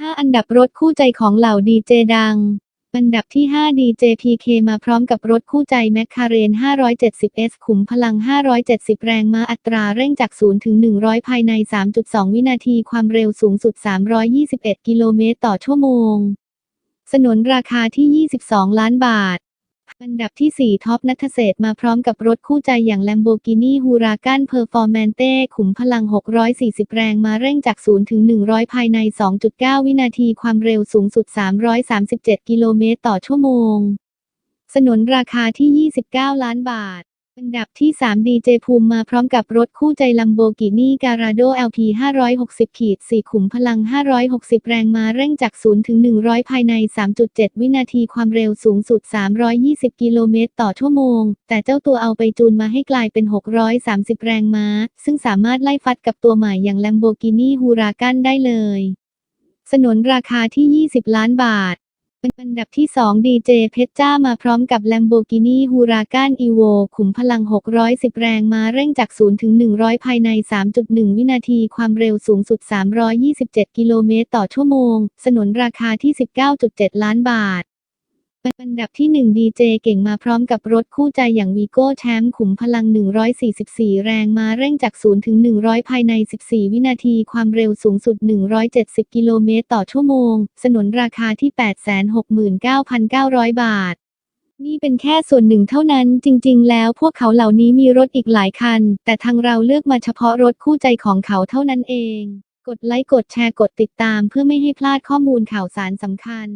5 อันดับรถคู่ใจของเหล่าดีเจดัง อันดับที่ 5 DJPK มาพร้อมกับรถคู่ใจแมคคาเรน 570S ขุมพลัง 570 แรงม้าอัตราเร่งจาก 0 ถึง 100 ภายใน 3.2 วินาที ความเร็วสูงสุด 321 กิโลเมตรต่อชั่วโมง สนนราคาที่ 22 ล้านบาท อันดับที่ 4 ท็อปนัทเศษมาพร้อมกับรถคู่ใจอย่าง Lamborghini Huracan Performante ขุมพลัง 640 แรงมาเร่งจาก 0 ถึง 100 ภายใน 2.9 วินาทีความเร็วสูงสุด 337 กิโลเมตรต่อชั่วโมง สนนราคาที่ 29 ล้านบาท อันดับที่ 3 ดีเจภูมิมาพร้อมกับรถคู่ใจ Lamborghini Gallardo LP 560ขีด4ขุมพลัง 560 แรงมาเร่งจาก 0 ถึง 100 ภายใน 3.7 วินาทีความเร็วสูงสุด 320 กิโลเมตรต่อชั่วโมง แต่เจ้าตัวเอาไปจูนมาให้กลายเป็น 630 แรงม้า ซึ่งสามารถไล่ฟัดกับตัวใหม่อย่าง Lamborghini Huracan ได้เลย สนนราคาที่ 20 ล้านบาท เป็นอันดับที่ 2 ดีเจเพชรจ้ามาพร้อมกับ Lamborghini Huracan Evo ขุมพลัง 610 แรงมาเร่งจาก 0 ถึง 100 ภายใน 3.1 วินาที ความเร็วสูงสุด 327 กิโลเมตรต่อชั่วโมง สนนราคาที่ 19.7 ล้านบาท อันดับที่ 1 ดีเจเก่งมาพร้อมกับรถคู่ใจอย่างวีโก้แชมป์ขุมพลัง 144 แรงมาเร่งจาก 0 ถึง 100 ภายใน 14 วินาที ความเร็วสูงสุด 170 กิโลเมตรต่อชั่วโมง สนนราคาที่ 869,900 บาท นี่เป็นแค่ส่วนหนึ่งเท่านั้น จริง ๆ แล้วพวกเขาเหล่านี้มีรถอีกหลายคัน แต่ทางเราเลือกมาเฉพาะรถคู่ใจของเขาเท่านั้นเอง กดไลค์ กดแชร์ กดติดตาม เพื่อไม่ให้พลาดข้อมูลข่าวสารสำคัญ